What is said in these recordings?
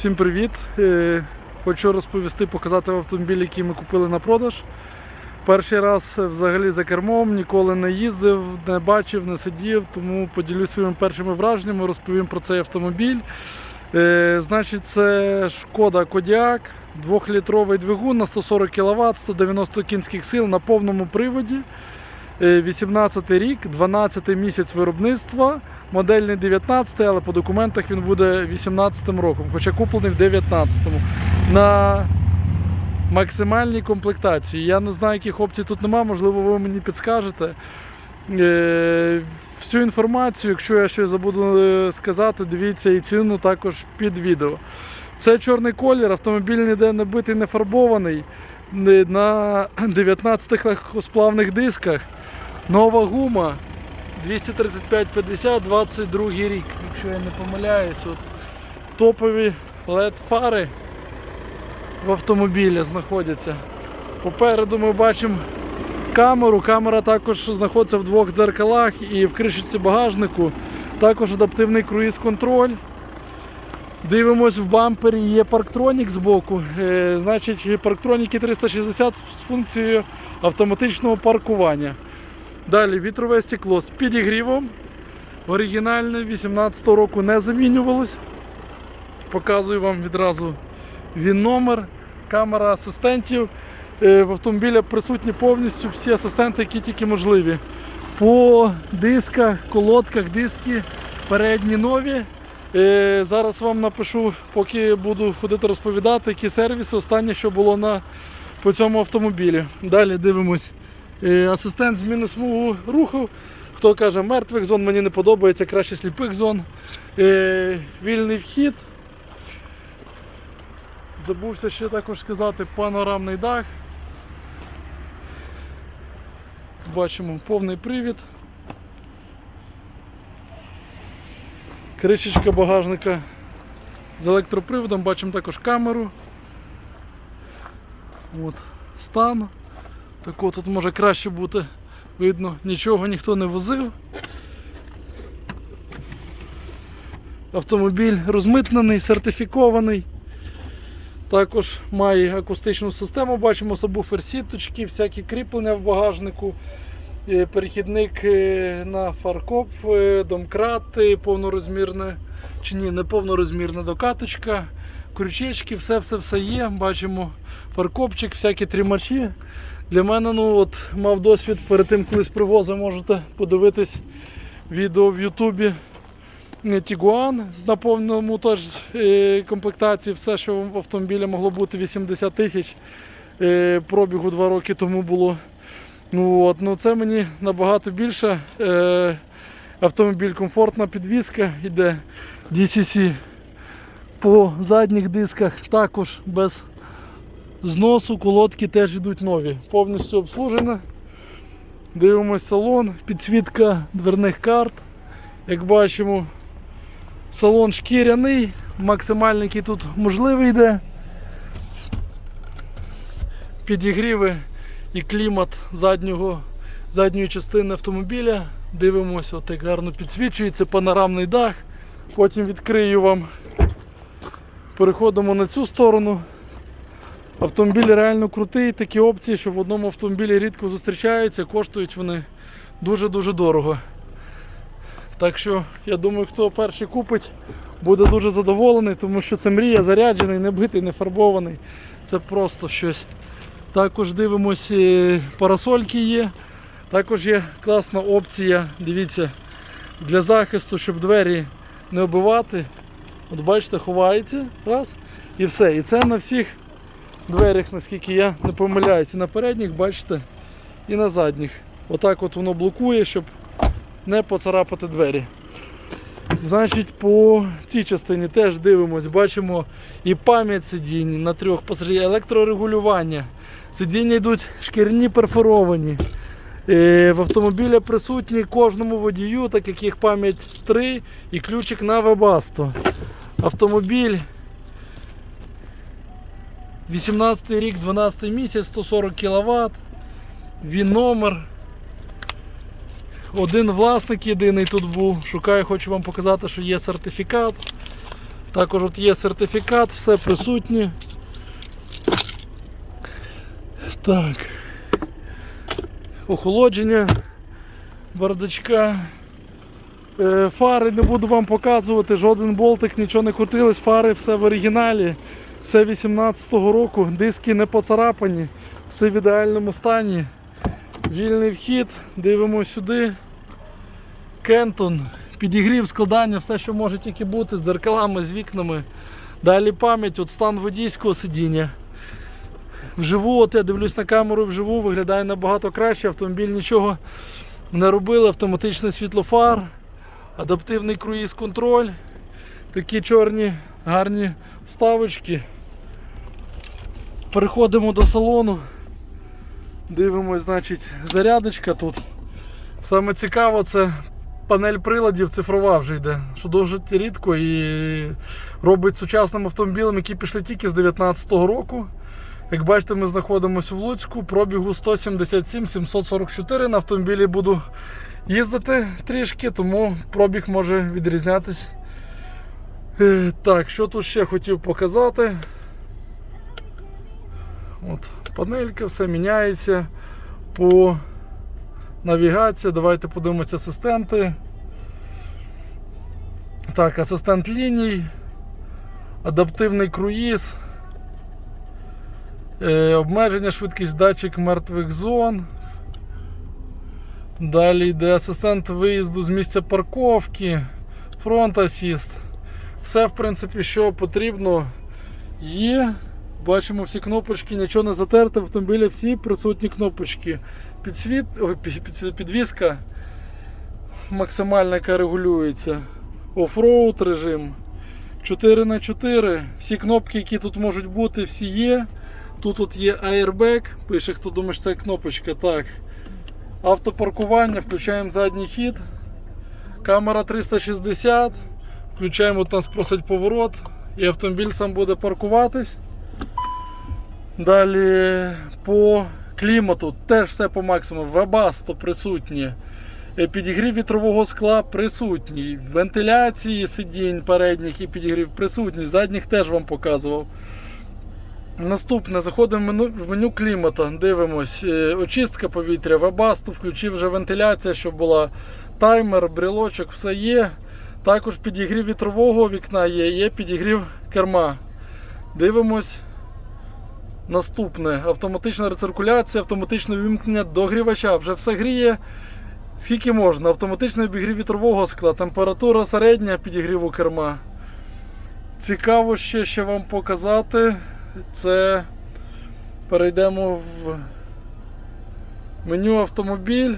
Всім привіт! Е, Хочу розповісти, показати автомобіль, який ми купили на продаж. Перший раз взагалі за кермом, ніколи не їздив, не бачив, не сидів, тому поділюсь своїми першими враженнями, розповім про цей автомобіль. Е, Значить, це шкода Кодіак, 2-літровий двигун на 140 кВт, 190 кінських сил на повному приводі. Е, 18 рік, 12 місяць виробництва. Модельний 19, але по документах він буде 18 роком, хоча куплений в 19-му. На максимальній комплектації. Я не знаю, яких опцій тут нема, можливо, ви мені підскажете. Е, Всю інформацію, якщо я щось забуду е, сказати, дивіться і ціну також під відео. Це чорний колір, автомобіль ніде не битий, не фарбований. На 19 легкосплавних дисках. Нова гума 235-50, 22 рік, якщо я не помиляюсь. От топові LED фари в автомобілі знаходяться. Попереду ми бачимо камеру. Камера також знаходиться в двох дзеркалах і в кришечці багажнику. Також адаптивний круїз-контроль. Дивимось в бампері, є парктронік збоку. Е, значить, парктроніки 360 з функцією автоматичного паркування. Далі вітрове стекло з підігрівом. Оригінальне 18 року не замінювалось. Показую вам відразу він номер, камера асистентів. Е, В автомобілі присутні повністю всі асистенти, які тільки можливі. По дисках, колодках, диски передні нові. Е, Зараз вам напишу, поки буду ходити розповідати, які сервіси останнє, що було на, по цьому автомобілі. Далі дивимось. Асистент зміни смугу руху. Хто каже, мертвих зон мені не подобається, краще сліпих зон. Вільний вхід. Забувся ще також сказати панорамний дах. Бачимо повний привід. Кришечка багажника з електроприводом, бачимо також камеру. От, стан. Так от тут може краще бути видно, нічого ніхто не возив. Автомобіль розмитнений, сертифікований. Також має акустичну систему, бачимо сабвуфер сіточки, всякі кріплення в багажнику, е, перехідник е, на фаркоп, е, домкрат, е, повнорозмірне, чи ні, не повнорозмірна докаточка, крючечки, все-все-все є. Бачимо фаркопчик, всякі тримачі. Для мене ну, от, мав досвід перед тим, колись привозив, можете подивитись відео в Ютубі. Тігуан на повному теж е, комплектації, все, що в автомобілі могло бути 80 тисяч е, пробігу 2 роки тому було. Ну, от, ну, це мені набагато більше. Е, автомобіль комфортна підвізка, йде DCC по задніх дисках, також без зносу, колодки теж йдуть нові. Повністю обслужена. Дивимось салон, підсвітка дверних карт. Як бачимо, Салон шкіряний, максимальний який тут можливий йде. Підігріви і клімат заднього, задньої частини автомобіля. Дивимося, от як гарно підсвічується, панорамний дах. Потім відкрию вам. Переходимо на цю сторону. Автомобіль реально крутий, такі опції, що в одному автомобілі рідко зустрічаються, коштують вони дуже-дуже дорого. Так що я думаю, хто перший купить, буде дуже задоволений, тому що це мрія, заряджений, не битий, не фарбований. Це просто щось. Також дивимось, е, парасольки є. Також є класна опція, дивіться, для захисту, щоб двері не оббивати. От бачите, ховається. Раз. І все. І це на всіх дверях, наскільки я не помиляюсь. І на передніх, бачите, і на задніх. Отак от воно блокує, щоб не поцарапати двері. Значить, по цій частині теж дивимось, бачимо і пам'ять сидінь на трьох посеред електрорегулювання. Сидіння йдуть шкіряні перфоровані. Е, В автомобілі присутні кожному водію, так як їх пам'ять 3 і ключик на Webasto. Автомобіль 18 рік, 12 місяць, 140 кВт. Він номер. Один власник єдиний тут був. Шукаю, хочу вам показати, що є сертифікат. Також от є сертифікат, все присутнє. Так. Охолодження бардачка. Е, Фари не буду вам показувати, жоден болтик, нічого не крутилось, фари все в оригіналі, все 18-го року, диски не поцарапані, все в ідеальному стані. Вільний вхід, дивимося сюди. Кентон, підігрів, складання, все, що може тільки бути, з зеркалами, з вікнами. Далі пам'ять, от стан водійського сидіння. Вживу, от я дивлюсь на камеру вживу, виглядає набагато краще, автомобіль нічого не робили, автоматичний світлофар, адаптивний круїз-контроль, такі чорні гарні вставочки. Переходимо до салону. Дивимось, значить, зарядочка тут. Саме цікаво, це панель приладів цифрова вже йде, що дуже рідко і робить сучасним автомобілем, які пішли тільки з 2019 року. Як бачите, ми знаходимося в Луцьку, пробігу 177 744. На автомобілі буду їздити трішки, тому пробіг може відрізнятись. Е, Так, що тут ще хотів показати? От, панелька, все міняється по навігації. Давайте подивимося асистенти. Так, асистент ліній, адаптивний круїз. Е, обмеження швидкість датчик мертвих зон. Далі йде асистент виїзду з місця парковки, фронт асіст. Все, в принципі, що потрібно, є. Бачимо всі кнопочки, нічого не затерте, в автомобілі всі присутні кнопочки. Підсвіт, ой, під- під- підвіска максимальна, яка регулюється. Офроуд режим 4х4. Всі кнопки, які тут можуть бути, всі є. Тут от є airbag, пише, хто думає, що це кнопочка. Так. Автопаркування, включаємо задній хід. Камера 360. Включаємо, от нас просить поворот. І автомобіль сам буде паркуватись. Далі по клімату теж все по максимуму. Вебасто присутнє. Е, Підігрів вітрового скла присутній. Вентиляції сидінь передніх і підігрів присутній. Задніх теж вам показував. Наступне, заходимо в меню, клімата, дивимось, е, очистка повітря, вебасту, включив вже вентиляція, щоб була таймер, брелочок, все є. Також підігрів вітрового вікна є, є підігрів керма. Дивимось. Наступне автоматична рециркуляція, автоматичне вимкнення догрівача. Вже все гріє. Скільки можна? Автоматичний обігрів вітрового скла, температура середня підігріву керма. Цікаво ще, що вам показати. Це перейдемо в меню автомобіль.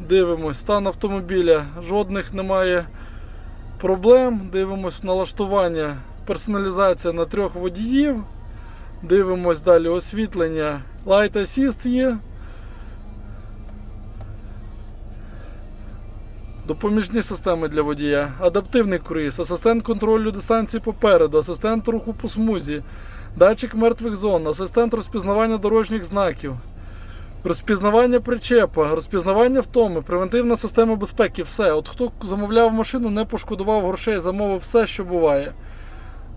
Дивимось, стан автомобіля. Жодних немає проблем. Дивимось налаштування, персоналізація на трьох водіїв. Дивимось далі освітлення. Light Assist є. Допоміжні системи для водія, адаптивний круїз, асистент контролю дистанції попереду, асистент руху по смузі, датчик мертвих зон, асистент розпізнавання дорожніх знаків, розпізнавання причепа, розпізнавання втоми, превентивна система безпеки, все. От хто замовляв машину, не пошкодував грошей, замовив все, що буває.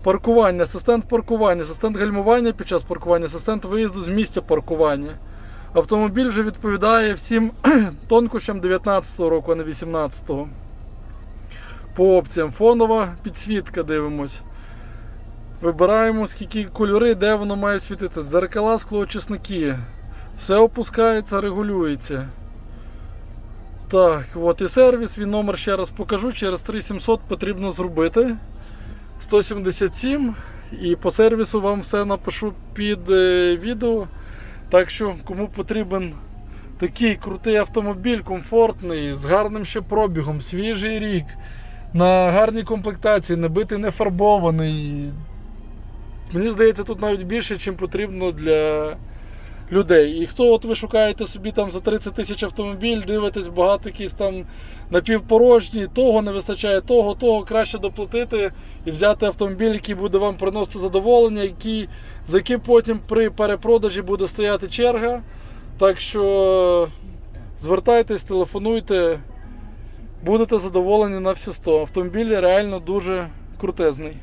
Паркування, асистент паркування, асистент гальмування під час паркування, асистент виїзду з місця паркування. Автомобіль вже відповідає всім тонкощам 19-го року, а не 18-го. По опціям фонова підсвітка дивимось. Вибираємо, скільки кольори, де воно має світити. Дзеркала, склоочисники. Все опускається, регулюється. Так, от і сервіс, він номер ще раз покажу. Через 3700 потрібно зробити. 177. І по сервісу вам все напишу під е, відео. Так що, кому потрібен такий крутий автомобіль, комфортний, з гарним ще пробігом, свіжий рік, на гарній комплектації, не битий, не фарбований. Мені здається, тут навіть більше, ніж потрібно для людей. І хто от ви шукаєте собі там за 30 тисяч автомобіль, дивитесь багато якісь там напівпорожні, того не вистачає, того, того краще доплатити і взяти автомобіль, який буде вам приносити задоволення, який, за яким потім при перепродажі буде стояти черга. Так що звертайтесь, телефонуйте, будете задоволені на всі 100. Автомобілі реально дуже крутезний.